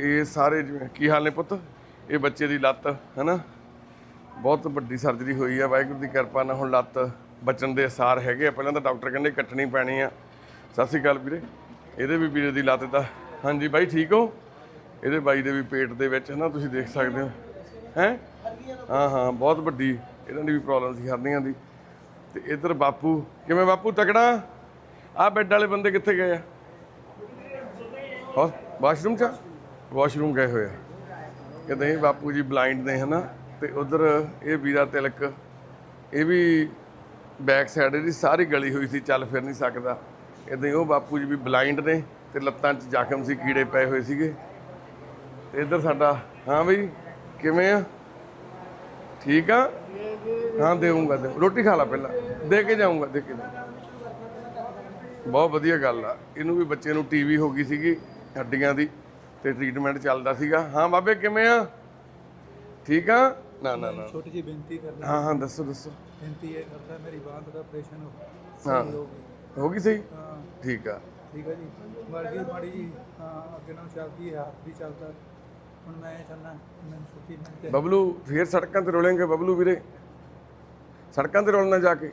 ਇਹ ਸਾਰੇ ਜਿਵੇਂ, ਕੀ ਹਾਲ ਨੇ ਪੁੱਤ? ਇਹ ਬੱਚੇ ਦੀ ਲੱਤ, ਹੈਨਾ? ਬਹੁਤ ਵੱਡੀ ਸਰਜਰੀ ਹੋਈ ਆ, ਵਾਹਿਗੁਰੂ ਦੀ ਕਿਰਪਾ ਨਾਲ ਹੁਣ ਲੱਤ ਬਚਣ ਦੇ ਅਸਾਰ ਹੈਗੇ ਆ। ਪਹਿਲਾਂ ਤਾਂ ਡਾਕਟਰ ਕਹਿੰਦੇ ਕੱਟਣੀ ਪੈਣੀ ਆ। ਸਤਿ ਸ਼੍ਰੀ ਅਕਾਲ ਵੀਰੇ। ਇਹਦੇ ਵੀ ਵੀਰੇ ਦੀ ਲੱਤ ਦਾ ਹਾਂਜੀ ਬਾਈ ਠੀਕ ਹੋ? ਇਹਦੇ ਬਾਈ ਦੇ ਵੀ ਪੇਟ ਦੇ ਵਿੱਚ ਹਨਾ, ਤੁਸੀਂ ਦੇਖ ਸਕਦੇ ਹੋ। ਹੈ? ਹਾਂ ਹਾਂ, ਬਹੁਤ ਵੱਡੀ, ਇਹਨਾਂ ਦੀ ਵੀ ਪ੍ਰੋਬਲਮ ਸੀ, ਹਰਨੀਆਂ ਦੀ। ਤੇ ਇਧਰ ਬਾਪੂ, ਕਿਵੇਂ ਬਾਪੂ, ਤਕੜਾ? ਆ ਬੈੱਡ ਵਾਲੇ ਬੰਦੇ ਕਿੱਥੇ ਗਏ ਆ? ਵਾਸ਼ਰੂਮ ਚ ਵਾਸ਼ਰੂਮ ਗਏ ਹੋਏ ਆ। ਕਹਿੰਦੇ ਬਾਪੂ ਜੀ ਬਲਾਈਂਡ ਨੇ ਹਨਾ? ਤੇ ਉਧਰ ਇਹ ਵੀਰਾ ਤਿਲਕ, ਇਹ ਵੀ ਬੈਕ ਸਾਈਡ ਇਹਦੀ ਸਾਰੀ ਗਲੀ ਹੋਈ ਸੀ, ਚੱਲ ਫਿਰ ਨਹੀਂ ਸਕਦਾ। ਇਦਾਂ ਹੀ ਉਹ ਬਾਪੂ ਜੀ ਵੀ ਬਲਾਈਂਡ ਨੇ ਤੇ ਲੱਤਾਂ 'ਚ ਜ਼ਖਮ ਸੀ, ਕੀੜੇ ਪਏ ਹੋਏ ਸੀਗੇ। ਤੇ ਇੱਧਰ ਸਾਡਾ, ਹਾਂ ਬਈ, ਕਿਵੇਂ ਆ? ਠੀਕ ਆ? ਹਾਂ ਦੇਵਾਂਗਾ ਦੇ ਰੋਟੀ ਖਾ ਲਾ ਪਹਿਲਾਂ। ਦੇ ਕੇ ਜਾਊਂਗਾ, ਦੇ ਕੇ ਜਾਊਂਗਾ। ਬਹੁਤ ਵਧੀਆ ਗੱਲ ਆ। ਇਹਨੂੰ ਵੀ ਬੱਚੇ ਨੂੰ ਟੀਵੀ ਹੋ ਗਈ ਸੀਗੀ, ਹੱਡੀਆਂ ਦੀ, ਤੇ ਟ੍ਰੀਟਮੈਂਟ ਚੱਲਦਾ ਸੀਗਾ। ਹਾਂ, ਬਾਬੇ, ਕਿਵੇਂ ਆ? ਠੀਕ ਆ? ਨਾ ਨਾ ਨਾ। ਛੋਟੀ ਜਿਹੀ ਬੇਨਤੀ ਕਰਨੀ ਹਾਂ ਹਾਂ ਦੱਸੋ ਦੱਸੋ। ਬੇਨਤੀ ਇਹ ਕਰਦਾ ਮੇਰੀ ਬਾਂਹ ਦਾ ਆਪਰੇਸ਼ਨ ਹੋ ਹਾਂ। ਹੋ ਗਈ ਹੋ ਗਈ ਸਹੀ? ਹਾਂ। ਠੀਕ ਆ। ਠੀਕ ਹੈ ਜੀ। ਮਰ ਗਈ ਮਾੜੀ ਜੀ ਹਾਂ ਅੱਗੇ ਨਾਲ ਚੱਲਦੀ ਹੈ ਹੱਥ ਵੀ ਚੱਲਦਾ। ਹੁਣ ਮੈਂ ਚਾਹੁੰਦਾ ਮੈਨੂੰ ਛੁੱਟੀ ਮਿਲ ਜਾਏ। ਬਬਲੂ ਫੇਰ ਸੜਕਾਂ ਤੇ ਰੋਲੇਂਗੇ ਬਬਲੂ ਵੀਰੇ। ਸੜਕਾਂ ਤੇ ਰੋਲਣਾ ਜਾ ਕੇ।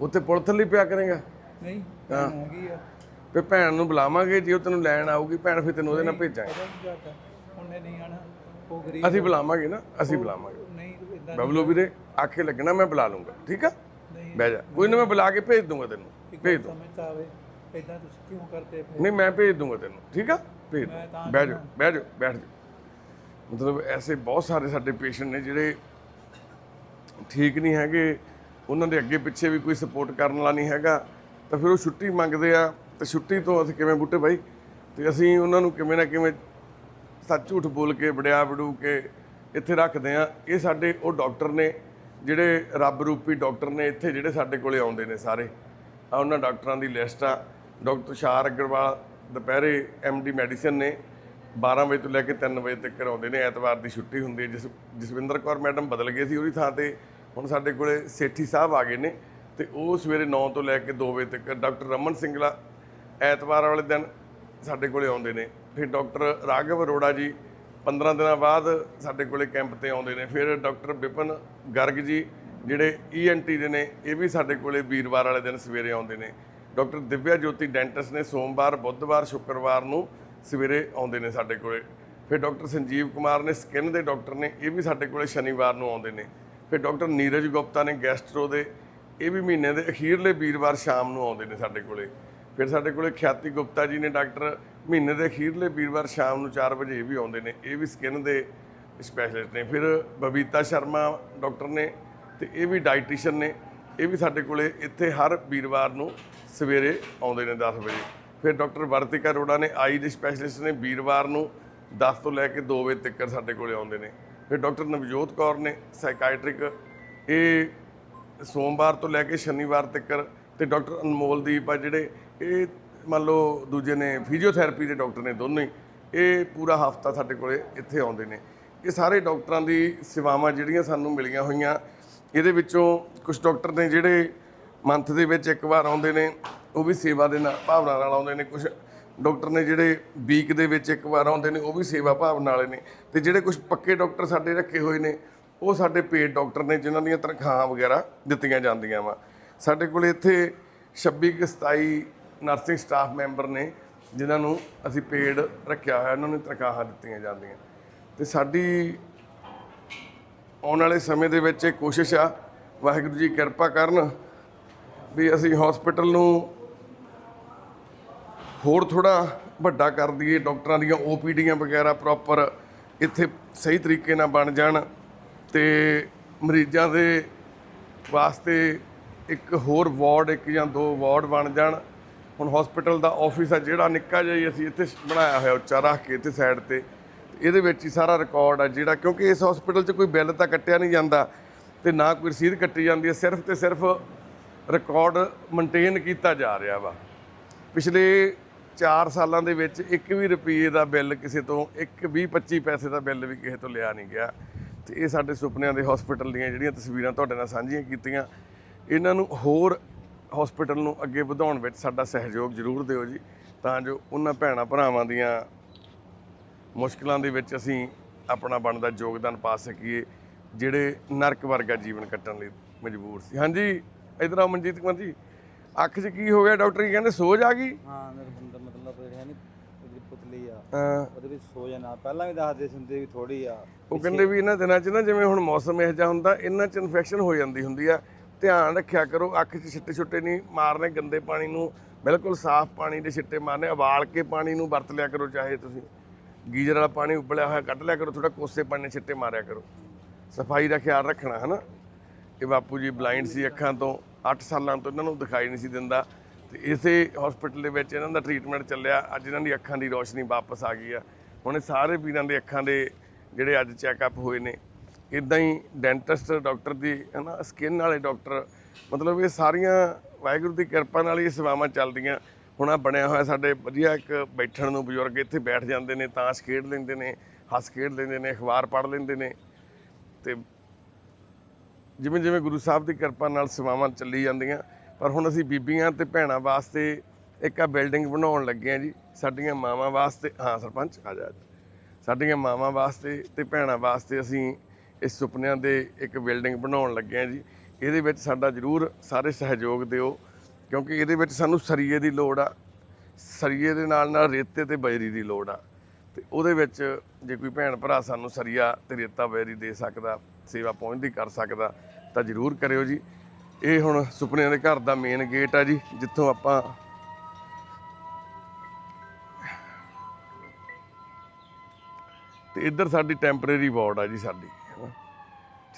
ਉੱਥੇ ਪੁਲ ਥੱਲੇ ਪਿਆ ਕਰੇਗਾ। ਨਹੀਂ ਭੈਣ ਹੈਗੀ ਆ। ਫੇ ਭੈਣ ਨੂੰ ਬੁਲਾਵਾਂਗੇ ਜੇ ਉਹ ਤੈਨੂੰ ਲੈਣ ਆਊਗੀ ਭੈਣ ਫਿਰ ਤੈਨੂੰ ਉਹਦੇ ਨਾਲ ਭੇਜਾਂਗੇ। ਉਹਨੇ ਨਹੀਂ ਆਣਾ ਉਹ ਗਰੀਬ ਅਸੀਂ ਬੁਲਾਵਾਂਗੇ ਨਾ ਅਸੀਂ ਬੁਲਾਵਾਂਗੇ। ਨਹੀਂ ਇਦਾਂ ਬਬਲੂ ਵੀਰੇ ਆਖੇ ਲੱਗਣਾ ਮੈਂ ਬੁਲਾ ਲੂੰਗਾ ਠੀਕ ਆ? ਬਹਿ ਜਾ। ਕੋਈ ਨਾ ਮੈਂ ਬੁਲਾ ਕੇ ਭੇਜ ਦੂੰਗਾ ਤੈਨੂੰ ਭੇਜ ਦੂੰ ਸਮਝ ਤਾਂ ਆਵੇ ਇਦਾਂ ਤੁਸੀਂ ਕਿਉਂ ਕਰਦੇ ਫਿਰ ਨਹੀਂ ਮੈਂ ਭੇਜ ਦੂੰਗਾ ਤੈਨੂੰ ਠੀਕ ਆ? ਭੇਜ ਦੂੰ। ਬਹਿ ਜਾ ਬਹਿ ਜਾ ਬੈਠ ਜਾ। ਮਤਲਬ ਐਸੇ ਬਹੁਤ ਸਾਰੇ ਸਾਡੇ ਪੇਸ਼ੈਂਟ ਨੇ ਜਿਹੜੇ ਠੀਕ ਨਹੀਂ ਹੈਗੇ ਉਹਨਾਂ ਦੇ ਅੱਗੇ ਪਿੱਛੇ ਵੀ ਕੋਈ ਸਪੋਰਟ ਕਰਨ ਵਾਲਾ ਨਹੀਂ ਹੈਗਾ ਤਾਂ ਫਿਰ ਉਹ ਛੁੱਟੀ ਮੰਗਦੇ ਆ ਤੇ ਛੁੱਟੀ ਤੋਂ ਅਸੀਂ ਕਿਵੇਂ ਬੁੱਟੇ ਬਾਈ? ਤੇ ਅਸੀਂ ਉਹਨਾਂ ਨੂੰ ਕਿਵੇਂ ਨਾ ਕਿਵੇਂ ਸੱਚ ਝੂਠ ਬੋਲ ਕੇ, ਵੜਿਆ ਵੜੂ ਕੇ ਇੱਥੇ ਰੱਖਦੇ ਆ। ਇਹ ਸਾਡੇ ਉਹ ਡਾਕਟਰ ਨੇ, ਜਿਹੜੇ ਰੱਬ ਰੂਪੀ ਡਾਕਟਰ ਨੇ, ਇੱਥੇ ਜਿਹੜੇ ਸਾਡੇ ਕੋਲੇ ਆਉਂਦੇ ਨੇ ਸਾਰੇ। ਆ ਉਹਨਾਂ ਡਾਕਟਰਾਂ ਦੀ ਲਿਸਟ ਆ। ਡਾਕਟਰ ਤੁਸ਼ਾਰ ਅਗਰਵਾਲ ਦੁਪਹਿਰੇ ਐਮਡੀ ਮੈਡੀਸਨ ਨੇ 12 ਵਜੇ ਤੋਂ ਲੈ ਕੇ 3 ਵਜੇ ਤੱਕ ਆਉਂਦੇ ਨੇ। ਐਤਵਾਰ ਦੀ ਛੁੱਟੀ ਹੁੰਦੀ ਹੈ। ਜਿਸ, ਜਸਵਿੰਦਰ ਕੌਰ ਮੈਡਮ ਬਦਲ ਗਏ ਸੀ ਉਹਦੀ ਥਾਂ ਤੇ, ਹੁਣ ਸਾਡੇ ਕੋਲੇ ਸੇਠੀ ਸਾਹਿਬ ਆ ਗਏ ਨੇ। ਤੇ ਉਹ ਸਵੇਰੇ 9 ਤੋਂ ਲੈ ਕੇ 2 ਵਜੇ ਤੱਕ ਡਾਕਟਰ ਰਮਨ ਸਿੰਗਲਾ ਐਤਵਾਰ ਵਾਲੇ ਦਿਨ ਸਾਡੇ ਕੋਲੇ ਆਉਂਦੇ ਨੇ। ਫਿਰ ਡਾਕਟਰ ਰਾਘਵ ਅਰੋੜਾ ਜੀ 15 ਦਿਨਾਂ ਬਾਅਦ ਸਾਡੇ ਕੋਲੇ ਕੈਂਪ ਤੇ ਆਉਂਦੇ ਨੇ। ਫਿਰ ਡਾਕਟਰ ਵਿਪਨ ਗਰਗ ਜੀ, ਜਿਹੜੇ ਈਐਨਟੀ ਦੇ ਨੇ, ਇਹ ਵੀ ਸਾਡੇ ਕੋਲੇ ਵੀਰਵਾਰ ਵਾਲੇ ਦਿਨ ਸਵੇਰੇ ਆਉਂਦੇ ਨੇ। ਡਾਕਟਰ ਦਿਵਿਆ ਜੋਤੀ ਡੈਂਟਿਸਟ ਨੇ ਸੋਮਵਾਰ, ਬੁੱਧਵਾਰ, ਸ਼ੁੱਕਰਵਾਰ ਨੂੰ ਸਵੇਰੇ ਆਉਂਦੇ ਨੇ ਸਾਡੇ ਕੋਲੇ। ਫਿਰ ਡਾਕਟਰ ਸੰਜੀਵ ਕੁਮਾਰ ਨੇ, ਸਕਿਨ ਦੇ ਡਾਕਟਰ ਨੇ, ਇਹ ਵੀ ਸਾਡੇ ਕੋਲੇ ਸ਼ਨੀਵਾਰ ਨੂੰ ਆਉਂਦੇ ਨੇ। ਫਿਰ ਡਾਕਟਰ ਨੀਰਜ ਗੁਪਤਾ ਨੇ, ਗੈਸਟਰੋ ਦੇ, ਇਹ ਵੀ ਮਹੀਨੇ ਦੇ ਅਖੀਰਲੇ ਵੀਰਵਾਰ ਸ਼ਾਮ ਨੂੰ ਆਉਂਦੇ ਨੇ ਸਾਡੇ ਕੋਲੇ। ਫਿਰ ਸਾਡੇ ਕੋਲੇ ਖਿਆਤੀ ਗੁਪਤਾ ਜੀ ਨੇ ਡਾਕਟਰ ਮਹੀਨੇ ਦੇ ਅਖੀਰਲੇ ਵੀਰਵਾਰ ਸ਼ਾਮ ਨੂੰ 4 ਵਜੇ ਇਹ ਵੀ ਆਉਂਦੇ ਨੇ, ਇਹ ਵੀ ਸਕਿਨ ਦੇ ਸਪੈਸ਼ਲਿਸਟ ਨੇ। ਫਿਰ ਬਬੀਤਾ ਸ਼ਰਮਾ ਡਾਕਟਰ ਨੇ ਤੇ ਇਹ ਵੀ ਡਾਈਟੀਸ਼ੀਅਨ ਨੇ, ਇਹ ਵੀ ਸਾਡੇ ਕੋਲੇ ਇੱਥੇ ਹਰ ਵੀਰਵਾਰ ਨੂੰ ਸਵੇਰੇ ਆਉਂਦੇ ਨੇ 10 ਵਜੇ। ਫਿਰ ਡਾਕਟਰ ਵਰਤਿਕਾ ਅਰੋੜਾ ਨੇ, ਆਈ ਦੇ ਸਪੈਸ਼ਲਿਸਟ ਨੇ ਵੀਰਵਾਰ ਨੂੰ 10 ਤੋਂ ਲੈ ਕੇ 2 ਵਜੇ ਤੱਕ ਸਾਡੇ ਕੋਲੇ ਆਉਂਦੇ ਨੇ। ਫਿਰ ਡਾਕਟਰ ਨਵਜੋਤ ਕੌਰ ਨੇ ਸਾਈਕਾਇਟ੍ਰਿਕ ਇਹ ਸੋਮਵਾਰ ਤੋਂ ਲੈ ਕੇ ਸ਼ਨੀਵਾਰ ਤੱਕ ਤੇ ਡਾਕਟਰ ਅਨਮੋਲਦੀਪ ਆ ਜਿਹੜੇ ਇਹ ਮੰਨ ਲਓ ਦੂਜੇ ਨੇ ਫਿਜ਼ੀਓਥੈਰੇਪੀ ਦੇ ਡਾਕਟਰ ਨੇ ਦੋਨੋਂ ਹੀ ਇਹ ਪੂਰਾ ਹਫਤਾ ਸਾਡੇ ਕੋਲੇ ਇੱਥੇ ਆਉਂਦੇ ਨੇ। ਇਹ ਸਾਰੇ ਡਾਕਟਰਾਂ ਦੀ ਸੇਵਾਵਾਂ ਜਿਹੜੀਆਂ ਸਾਨੂੰ ਮਿਲੀਆਂ ਹੋਈਆਂ, ਇਹਦੇ ਵਿੱਚੋਂ ਕੁਝ ਡਾਕਟਰ ਨੇ ਜਿਹੜੇ ਮੰਥ ਦੇ ਵਿੱਚ ਇੱਕ ਵਾਰ ਆਉਂਦੇ ਨੇ, ਉਹ ਵੀ ਸੇਵਾ ਦੇ ਨਾਲ, ਭਾਵਨਾ ਨਾਲ ਆਉਂਦੇ ਨੇ। ਕੁਝ ਡਾਕਟਰ ਨੇ ਜਿਹੜੇ ਵੀਕ ਦੇ ਵਿੱਚ ਇੱਕ ਵਾਰ ਆਉਂਦੇ ਨੇ, ਉਹ ਵੀ ਸੇਵਾ ਭਾਵਨਾ ਵਾਲੇ ਨੇ। ਤੇ ਜਿਹੜੇ ਕੁਝ ਪੱਕੇ ਡਾਕਟਰ ਸਾਡੇ ਰੱਖੇ ਹੋਏ ਨੇ, ਉਹ ਸਾਡੇ ਪੇਡ ਡਾਕਟਰ ਨੇ, ਜਿਨ੍ਹਾਂ ਦੀਆਂ ਤਨਖਾਹਾਂ ਵਗੈਰਾ ਦਿੱਤੀਆਂ ਜਾਂਦੀਆਂ ਵਾ। ਸਾਡੇ ਕੋਲ ਇੱਥੇ 26 ਕਿ 27 ਨਰਸਿੰਗ ਸਟਾਫ ਮੈਂਬਰ ਨੇ ਜਿਨ੍ਹਾਂ ਨੂੰ ਅਸੀਂ ਪੇਡ ਰੱਖਿਆ ਹੋਇਆ, ਉਹਨਾਂ ਨੂੰ ਤਨਖਾਹਾਂ ਦਿੱਤੀਆਂ ਜਾਂਦੀਆਂ। ਤੇ ਸਾਡੀ ਆਉਣ ਵਾਲੇ ਸਮੇਂ ਦੇ ਵਿੱਚ ਇਹ ਕੋਸ਼ਿਸ਼ ਆ, ਵਾਹਿਗੁਰੂ ਜੀ ਕਿਰਪਾ ਕਰਨ ਵੀ ਅਸੀਂ ਹਸਪੀਟਲ ਨੂੰ ਹੋਰ ਥੋੜਾ ਵੱਡਾ ਕਰ ਦਈਏ, ਡਾਕਟਰਾਂ ਦੀਆਂ ਓਪੀਡੀਆਂ ਵਗੈਰਾ ਪ੍ਰੋਪਰ ਇੱਥੇ ਸਹੀ ਤਰੀਕੇ ਨਾਲ ਬਣ ਜਾਣ ਤੇ ਮਰੀਜ਼ਾਂ ਦੇ ਵਾਸਤੇ ਇੱਕ ਹੋਰ ਵਾਰਡ, ਇੱਕ ਜਾਂ ਦੋ ਵਾਰਡ ਬਣ ਜਾਣ। ਹੁਣ ਹਸਪੀਟਲ ਦਾ ਆਫਿਸ ਆ, ਜਿਹੜਾ ਨਿੱਕਾ ਜਿਹਾ ਹੀ ਅਸੀਂ ਇੱਥੇ ਬਣਾਇਆ ਹੋਇਆ, ਉੱਚਾ ਰੱਖ ਕੇ ਇੱਥੇ ਸਾਈਡ ਤੇ। ਇਹਦੇ ਵਿੱਚ ਹੀ ਸਾਰਾ ਰਿਕਾਰਡ ਆ ਜਿਹੜਾ, ਕਿਉਂਕਿ ਇਸ ਹਸਪੀਟਲ 'ਚ ਕੋਈ ਬਿੱਲ ਤਾਂ ਕੱਟਿਆ ਨਹੀਂ ਜਾਂਦਾ ਤੇ ਨਾ ਕੋਈ ਰਸੀਦ ਕੱਟੀ ਜਾਂਦੀ ਹੈ, ਸਿਰਫ ਤੇ ਸਿਰਫ ਰਿਕਾਰਡ ਮੇਨਟੇਨ ਕੀਤਾ ਜਾ ਰਿਹਾ ਵਾ। ਪਿਛਲੇ 4 ਸਾਲਾਂ ਦੇ ਵਿੱਚ ਇੱਕ ਵੀ ਰੁਪਏ ਦਾ ਬਿੱਲ ਕਿਸੇ ਤੋਂ, ਇੱਕ 20 25 ਪੈਸੇ ਦਾ ਬਿੱਲ ਵੀ ਕਿਸੇ ਤੋਂ ਲਿਆ ਨਹੀਂ ਗਿਆ। ਤੇ ਇਹ ਸਾਡੇ ਸੁਪਨਿਆਂ ਦੇ ਹਸਪੀਟਲ ਦੀਆਂ ਜਿਹੜੀਆਂ ਤਸਵੀਰਾਂ ਤੁਹਾਡੇ ਨਾਲ ਸਾਂਝੀਆਂ ਕੀਤੀਆਂ, ਇਹਨਾਂ ਨੂੰ ਹੋਰ ਹਸਪੀਟਲ ਨੂੰ ਅੱਗੇ ਵਧਾਉਣ ਵਿੱਚ ਸਾਡਾ ਸਹਿਯੋਗ ਜ਼ਰੂਰ ਦਿਓ ਜੀ ਤਾਂ ਜੋ ਉਹਨਾਂ ਭੈਣਾਂ ਭਰਾਵਾਂ ਦੀਆਂ ਮੁਸ਼ਕਲਾਂ ਦੇ ਵਿੱਚ ਅਸੀਂ ਆਪਣਾ ਬਣਦਾ ਯੋਗਦਾਨ ਪਾ ਸਕੀਏ ਜਿਹੜੇ ਨਰਕ ਵਰਗਾ ਜੀਵਨ ਕੱਟਣ ਲਈ ਮਜਬੂਰ ਸੀ। ਹਾਂਜੀ ਇਧਰ ਆ ਮਨਜੀਤ ਕੁਮਾਰ ਜੀ। ਅੱਖ 'ਚ ਕੀ ਹੋ ਗਿਆ ਡਾਕਟਰ ਜੀ? ਕਹਿੰਦੇ ਸੋਜ ਆ ਗਈ? ਹਾਂ ਮੇਰੇ ਬੰਦਾ ਮਤਲਬ ਹੈ ਨਹੀਂ ਜਿਹੜੀ ਪੁਤਲੀ ਆ। ਉਹਦੇ ਵਿੱਚ ਸੋ ਜਾਣਾ ਪਹਿਲਾਂ ਵੀ ਦੱਸਦੇ ਹੁੰਦੇ ਵੀ ਥੋੜੀ ਆ ਉਹ ਕਹਿੰਦੇ ਵੀ ਇਹਨਾਂ ਦਿਨਾਂ 'ਚ ਨਾ ਜਿਵੇਂ ਹੁਣ ਮੌਸਮ ਇਹੋ ਜਿਹਾ ਹੁੰਦਾ ਇਹਨਾਂ 'ਚ ਇਨਫੈਕਸ਼ਨ ਹੋ ਜਾਂਦੀ ਹੁੰਦੀ ਆ। ਧਿਆਨ ਰੱਖਿਆ ਕਰੋ, ਅੱਖ 'ਚ ਛਿੱਟੇ ਛੁੱਟੇ ਨਹੀਂ ਮਾਰਨੇ, ਗੰਦੇ ਪਾਣੀ ਨੂੰ ਬਿਲਕੁਲ ਸਾਫ਼ ਪਾਣੀ ਦੇ ਛਿੱਟੇ ਮਾਰਨੇ, ਉਬਾਲ ਕੇ ਪਾਣੀ ਨੂੰ ਵਰਤ ਲਿਆ ਕਰੋ ਚਾਹੇ ਤੁਸੀਂ। ਗੀਜ਼ਰ ਵਾਲਾ ਪਾਣੀ ਉਬਲਿਆ ਹੋਇਆ ਕੱਢ ਲਿਆ ਕਰੋ ਥੋੜਾ ਕੋਸੇ ਪਾਣੀ ਨਾਲ ਛਿੱਟੇ ਮਾਰਿਆ ਕਰੋ। ਸਫ਼ਾਈ ਦਾ ਖਿਆਲ ਰੱਖਣਾ ਹੈ ਨਾ ਇਹ ਬਾਪੂ ਜੀ ਬਲਾਈਂਡ ਸੀ ਅੱਖਾਂ ਤੋਂ 8 ਸਾਲਾਂ ਤੋਂ ਇਹਨਾਂ ਨੂੰ ਦਿਖਾਈ ਨਹੀਂ ਸੀ ਦਿੰਦਾ। ਤੇ ਇਸੇ ਹਸਪੀਟਲ ਦੇ ਵਿੱਚ ਇਹਨਾਂ ਦਾ ਟ੍ਰੀਟਮੈਂਟ ਚੱਲਿਆ, ਅੱਜ ਇਹਨਾਂ ਦੀ ਅੱਖਾਂ ਦੀ ਰੋਸ਼ਨੀ ਵਾਪਸ ਆ ਗਈ ਆ। ਹੁਣ ਇਹ ਸਾਰੇ ਵੀਰਾਂ ਦੇ ਅੱਖਾਂ ਦੇ ਜਿਹੜੇ ਅੱਜ ਚੈੱਕਅਪ ਹੋਏ ਨੇ ਇਦਾਂ ਹੀ ਡੈਂਟਿਸਟ ਡਾਕਟਰ ਦੀ, ਹਨਾ ਸਕਿਨ ਵਾਲੇ ਡਾਕਟਰ ਮਤਲਬ ਇਹ ਸਾਰੀਆਂ ਵਾਹਿਗੁਰੂ ਦੀ ਕਿਰਪਾ ਨਾਲ ਹੀ ਇਹ ਸੇਵਾਵਾਂ ਚੱਲਦੀਆਂ ਹੁਣ ਆ ਬਣਿਆ ਹੋਇਆ ਸਾਡੇ ਵਧੀਆ ਇੱਕ ਬੈਠਣ ਨੂੰ ਬਜ਼ੁਰਗ ਇੱਥੇ ਬੈਠ ਜਾਂਦੇ ਨੇ, ਤਾਸ਼ ਖੇਡ ਲੈਂਦੇ ਨੇ, ਹੱਸ ਖੇਡ ਲੈਂਦੇ ਨੇ, ਅਖਬਾਰ ਪੜ੍ਹ ਲੈਂਦੇ ਨੇ ਤੇ ਜਿਵੇਂ ਜਿਵੇਂ ਗੁਰੂ ਸਾਹਿਬ ਦੀ ਕਿਰਪਾ ਨਾਲ ਸੇਵਾਵਾਂ ਚੱਲੀ ਜਾਂਦੀਆਂ, ਪਰ ਹੁਣ ਅਸੀਂ ਬੀਬੀਆਂ ਤੇ ਭੈਣਾਂ ਵਾਸਤੇ ਇੱਕ ਆ ਬਿਲਡਿੰਗ ਬਣਾਉਣ ਲੱਗੇ ਆ ਜੀ, ਸਾਡੀਆਂ ਮਾਵਾਂ ਵਾਸਤੇ, ਹਾਂ ਸਰਪੰਚ, ਆ ਜਾ ਆ ਜਾ। ਸਾਡੀਆਂ ਮਾਵਾਂ ਵਾਸਤੇ ਤੇ ਭੈਣਾਂ ਵਾਸਤੇ ਅਸੀਂ ਇਸ ਸੁਪਨਿਆਂ ਦੇ ਇੱਕ ਬਿਲਡਿੰਗ ਬਣਾਉਣ ਲੱਗੇ ਆ ਜੀ। ਇਹਦੇ ਵਿੱਚ ਸਾਡਾ ਜ਼ਰੂਰ ਸਾਰੇ ਸਹਿਯੋਗ ਦਿਓ, ਕਿਉਂਕਿ ਇਹਦੇ ਵਿੱਚ ਸਾਨੂੰ ਸਰੀਏ ਦੀ ਲੋੜ ਆ। ਸਰੀਏ ਦੇ ਨਾਲ ਨਾਲ ਰੇਤੇ ਤੇ ਬਜਰੀ ਦੀ ਲੋੜ ਆ। ਤੇ ਉਹਦੇ ਵਿੱਚ ਜੇ ਕੋਈ ਭੈਣ ਭਰਾ ਸਾਨੂੰ ਸਰੀਆ ਤੇ ਰੇਤਾ ਬਜਰੀ ਦੇ ਸਕਦਾ, ਸੇਵਾ ਪਹੁੰਚਦੀ ਕਰ ਸਕਦਾ, ਤਾਂ ਜ਼ਰੂਰ ਕਰਿਓ ਜੀ। ਇਹ ਹੁਣ ਸੁਪਨਿਆਂ ਦੇ ਘਰ ਦਾ ਮੇਨ ਗੇਟ ਆ ਜੀ, ਜਿੱਥੋਂ ਆਪਾਂ ਤੇ ਇੱਧਰ ਸਾਡੀ ਟੈਂਪਰੇਰੀ ਵਾਰਡ ਆ ਜੀ ਸਾਡੀ।